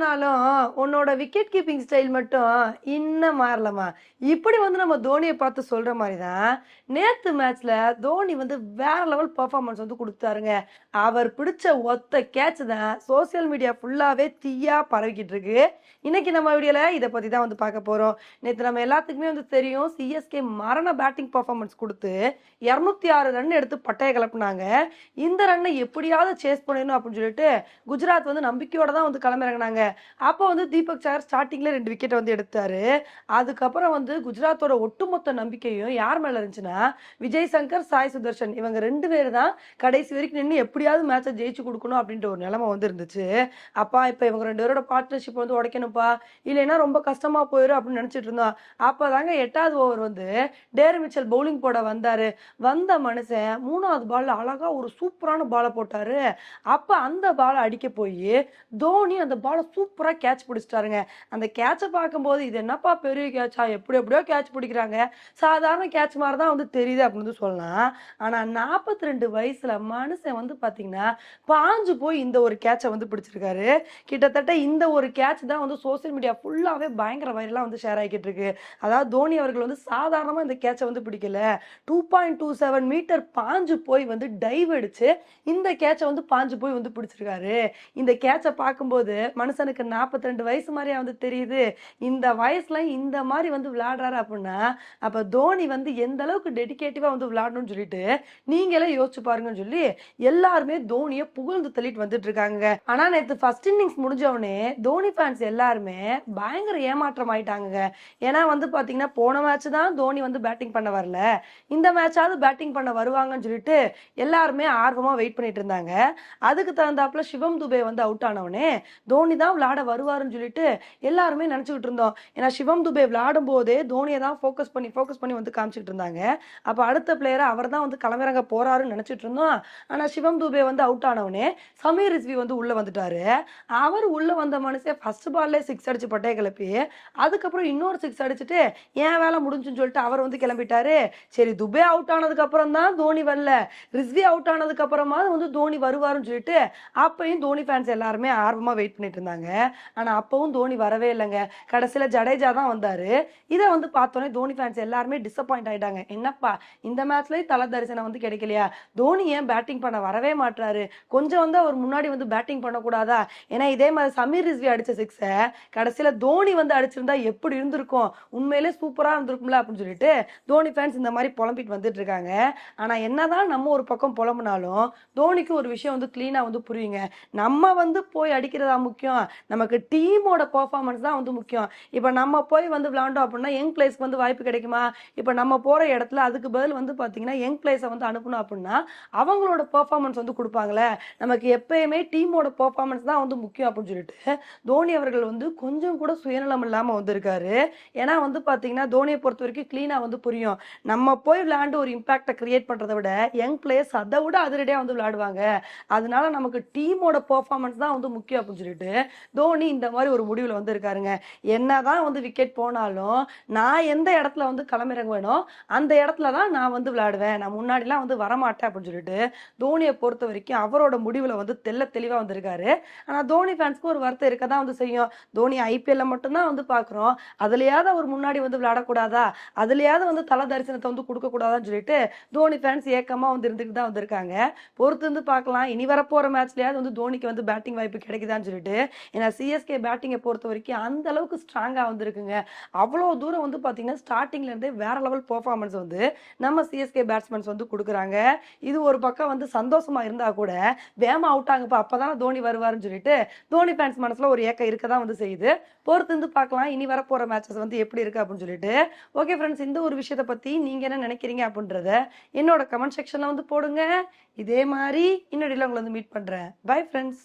ஆனாலும் உன்னோட wicket keeping style மட்டும் இன்னும் மாறலமா இப்படி வந்து நம்ம தோனியை பார்த்து சொல்கிற மாதிரி தான் நேற்று மேட்ச்சில் தோனி வந்து வேற லெவல் பர்ஃபார்மன்ஸ் வந்து கொடுத்தாருங்க. அவர் பிடிச்ச ஒத்த கேட்ச் தான் சோசியல் மீடியா ஃபுல்லாகவே தீயாக பரவிக்கிட்டு இருக்கு. இன்னைக்கு நம்ம வீடியோவில் இதை பற்றி தான் வந்து பார்க்க போகிறோம் நேற்று நம்ம எல்லாத்துக்குமே வந்து தெரியும் சிஎஸ்கே மரண பேட்டிங் பர்ஃபார்மன்ஸ் கொடுத்து இரநூத்தி ஆறு ரன் எடுத்து பட்டையை கிளப்புனாங்க. இந்த ரன்னை எப்படியாவது சேஸ் பண்ணணும் அப்படின்னு சொல்லிட்டு குஜராத் வந்து நம்பிக்கையோட தான் வந்து கிளம்பிறங்கினாங்க அப்போ வந்து தீபக் சார் ஸ்டார்டிங்ல ரெண்டு விக்கெட் வந்து எடுத்தாரு. அதுக்கப்புறம் வந்து குஜராத்தோட ஒட்டுமொத்த நம்பிக்கையும் யார் மேல இருந்துச்சுன்னா விஜய் சங்கர் சாய் சுதர்ஷன் இவங்க ரெண்டு பேர் தான் கடைசி வரைக்கும் நின்று எப்படியாவது மேட்சை ஜெயிச்சு கொடுக்கணும் அப்படின்ற ஒரு நிலைமை வந்து இருந்துச்சு. அப்பா இப்போ இவங்க ரெண்டு பேரோட பார்ட்னர்ஷிப் வந்து உடைக்கணும்ப்பா. இல்லைன்னா ரொம்ப கஷ்டமா போயிடும் அப்படின்னு நினைச்சிட்டு இருந்தோம். அப்பதாங்க எட்டாவது ஓவர் வந்து டேர் மிச்சல் பவுலிங் போட வந்தாரு. வந்த மனுஷன் மூணாவது பால்ல அழகா ஒரு சூப்பரான பாலை போட்டாரு. அப்ப அந்த பாலை அடிக்க போய் தோனி அந்த பாலை சூப்பரா கேட்ச் பிடிச்சிட்டாருங்க. அந்த கேட்சை பார்க்கும்போது இது என்னப்பா பெரிய கேட்சா எப்படி எப்படியோ கேட்ச் பிடிக்கிறாங்க. சாதாரண கேட்ச் மாதிரி தான் வந்து தெரியுது அப்படின்னு சொல்லலாம். ஆனால் நாற்பத்தி ரெண்டு வயசுல மனுஷன் வந்து பாத்தீங்கன்னா பாஞ்சு போய் இந்த ஒரு கேட்சை வந்து பிடிச்சிருக்காரு. கிட்டத்தட்ட இந்த ஒரு கேட்ச் தான் வந்து சோசியல் மீடியா ஃபுல்லாவே பயங்கர வைரலாக வந்து ஷேர் ஆகிட்டு இருக்கு. அதாவது தோனி அவர்கள் வந்து சாதாரணமா இந்த கேட்சை வந்து பிடிக்கல. Two point two seven metre பாஞ்சு போய் வந்து டைவ் அடிச்சு இந்த கேட்சை வந்து பாஞ்சு போய் வந்து பிடிச்சிருக்காரு. இந்த கேட்சை பார்க்கும்போது மனுஷனுக்கு நாற்பத்தி ரெண்டு வயசு மாதிரி வந்து தெரியுது. இந்த வயசுல இந்த மாதிரி வந்து விளையாடுறாரு அப்படின்னா அப்ப தோனி வந்து எந்த அளவுக்கு டெடிகேட்டிவா வந்து விளையாடணும்னு சொல்லிட்டு நீங்களே யோசிச்சு பாருங்கன்னு சொல்லி எல்லாருமே தோனியை புகழ்ந்து தள்ளிட்டு வந்துட்டு இருக்காங்க. ஆனா நேத்து ஃபர்ஸ்ட் இன்னிங்ஸ் முடிஞ்ச உடனே தோனி ஃபேன்ஸ் எல்லாருமே பயங்கர ஏமாற்றம் ஆயிட்டாங்க ஏன்னா வந்து பாத்தீங்கன்னா போன மேட்ச் தான் தோனி வந்து பேட்டிங் பண்ண வரல. இந்த மேட்சாவது பேட்டிங் பண்ண வருவாங்கன்னு சொல்லிட்டு எல்லாருமே ஆர்வமா வெயிட் பண்ணிட்டு இருந்தாங்க. அதுக்கு தகுந்தாப்புல சிவம் துபே வந்து அவுட் ஆனவனே தோனி தான் விளாட வருவாருன்னு சொல்லிட்டு எல்லாருமே நினச்சிக்கிட்டு இருந்தோம். ஏன்னா சிவம் துபே விளையாடும் போதே தோனியை தான் ஃபோக்கஸ் பண்ணி ஃபோக்கஸ் பண்ணி வந்து காமிச்சிட்டு இருந்தாங்க. அப்போ அடுத்த பிளேயரை அவர் தான் வந்து களமிறங்க போறாருன்னு நினைச்சிட்டு இருந்தோம். ஆனால் சிவம் துபே வந்து அவுட் ஆனவனே சமீர் ரிஸ்வி வந்து உள்ளே வந்துட்டாரு. அவர் உள்ளே வந்த மனுஷன் ஃபர்ஸ்ட் பால்லே சிக்ஸ் அடிச்சு பட்டைய கிளப்பி அதுக்கப்புறம் இன்னொரு சிக்ஸ் அடிச்சுட்டு ஏன் வேலை முடிஞ்சுன்னு சொல்லிட்டு அவர் வந்து கிளம்பிட்டாரு. சரி துபே அவுட் ஆனதுக்கப்புறம் தான் தோனி வரல. ரிஸ்வி அவுட் ஆனதுக்கப்புறமா வந்து தோனி வருவாருன்னு சொல்லிட்டு அப்பையும் தோனி ஃபேன்ஸ் எல்லாருமே ஆர்வமாக வெயிட் பண்ணிட்டு இருந்தாங்க. ஆனால் அப்பவும் தோனி வரவே இல்லைங்க. கடைசியில் ஜடேஜா தான் வந்தார். இதை வந்து பார்த்தோன்னே தோனி ஃபேன்ஸ் எல்லாருமே டிசப்பாயிண்ட் ஆயிட்டாங்க. என்னப்பா இந்த மேட்ச்லேயும் தல தரிசனம் வந்து கிடைக்கலையா? தோனி ஏன் பேட்டிங் பண்ண வரவே மாட்டாரு கொஞ்சம் வந்து அவர் முன்னாடி வந்து பேட்டிங் பண்ணக்கூடாதா? ஏன்னா இதே மாதிரி சமீர் ரிஸ்வி அடித்த சிக்ஸை கடைசியில் தோனி வந்து அடிச்சிருந்தா எப்படி இருந்திருக்கும்? உண்மையிலே சூப்பராக இருந்திருக்கும்ல அப்படின்னு சொல்லிட்டு தோனி ஃபேன்ஸ் இந்த மாதிரி புலம்பிட்டு வந்துட்டு இருக்காங்க. ஆனால் என்னதான் நம்ம ஒரு பக்கம் புலம்புனாலும் தோனிக்கு ஒரு விஷயம் வந்து கிளீனாக வந்து புரியுங்க. நம்ம வந்து போய் அடிக்கிறதா முக்கியம். நமக்கு டீமோட பர்ஃபார்மன்ஸ் தான் வந்து முக்கியம். இப்போ நம்ம போய் வந்து விளாண்டோம் அப்படின்னா யங் பிளேஸ்க்கு வந்து வாய்ப்பு கிடைக்குமா? இப்போ நம்ம போகிற இடத்துல அதுக்கு பதில் வந்து பார்த்தீங்கன்னா யங் பிளேஸை வந்து அனுப்பணும் அப்படின்னா அவங்களோட பர்ஃபார்மன்ஸ் வந்து கொடுப்பாங்களே. நமக்கு எப்பயுமே டீமோட பர்ஃபார்மன்ஸ் தான் வந்து முக்கியம் அப்படின்னு சொல்லிட்டு தோனி அவர்கள் வந்து கொஞ்சம் கூட சுயநலம் இல்லாமல் வந்திருக்காரு. ஏன்னா வந்து பார்த்தீங்கன்னா தோனியை பொறுத்த வரைக்கும் கிளீனாக வந்து புரியும். நம்ம போய் விளையாண்டு ஒரு இம்பாக்டை கிரியேட் பண்ணுறதை விட யங் பிளேயர்ஸ் அதை விட அதிரடியாக வந்து விளையாடுவாங்க. அதனால நமக்கு டீமோட பர்ஃபார்மன்ஸ் தான் வந்து முக்கியம் அப்படின்னு சொல்லிட்டு தோனி இந்த மாதிரி ஒரு முடிவில் வந்து இருக்காருங்க என்னதான் வந்து விக்கெட் போனாலும் நான் எந்த இடத்துல வந்து களமிறங்குவேனோ அந்த இடத்துல தான் நான் வந்து விளையாடுவேன். நான் முன்னாடிலாம் வந்து வரமாட்டேன் அப்படின்னு சொல்லிட்டு தோனியை பொறுத்த வரைக்கும் அவரோட முடிவில் வந்து தெள்ள தெளிவாக வந்திருக்காரு. ஆனா தோனி ஃபேன்ஸ்க்கு ஒரு வருத்தம் இருக்க தான் வந்து செய்யும். தோனி ஐபிஎல்ல மட்டும்தான் வந்து பார்க்குறோம். அதுலயாவது அவர் முன்னாடி வந்து விளையாடக்கூடாதா? அதுலயாவது வந்து தல தரிசனத்தை வந்து கொடுக்கக்கூடாதான்னு சொல்லிட்டு தோனி ஃபேன்ஸ் ஏக்கமா வந்து இருந்துட்டு தான் வந்திருக்காங்க. பொறுத்து வந்து பார்க்கலாம். இனி வரப்போற மேட்ச்லையாவது வந்து தோனிக்கு வந்து பேட்டிங் வாய்ப்பு கிடைக்குதான்னு சொல்லிட்டு ஏன்னா சிஎஸ்கே பேட்டிங்கை பொறுத்த வரைக்கும் அந்த அளவுக்கு ஸ்ட்ராங்காக வந்திருக்குங்க. அவ்வளோ தூரம் வந்து பார்த்தீங்கன்னா ஸ்டார்டிங்லேருந்தே வேற லெவல் பர்ஃபார்மன்ஸ் வந்து நம்ம சிஎஸ்கே பேட்ஸ்மேன்ஸ் வந்து கொடுக்குறாங்க. இது ஒரு பக்கம் வந்து சந்தோஷமா இருந்தால் கூட வேமா அவுட் ஆகுப்பா தானே தோனி வருவாருன்னு சொல்லிட்டு தோனி ஃபேன்ஸ் மனசில் ஒரு ஏக்கம் இருக்க தான் வந்து செய்யுது. பொறுத்து வந்து பார்க்கலாம் இனி வரப்போகிற மேட்சஸ் வந்து எப்படி இருக்குது அப்படின்னு சொல்லிட்டு. ஓகே ஃப்ரெண்ட்ஸ் இந்த ஒரு விஷயத்தை பற்றி நீங்கள் என்ன நினைக்கிறீங்க அப்படின்றத என்னோட கமெண்ட் செக்ஷனில் வந்து போடுங்க. இதே மாதிரி இன்னொடியில் உங்களை வந்து மீட் பண்ணுறேன் பை ஃப்ரெண்ட்ஸ்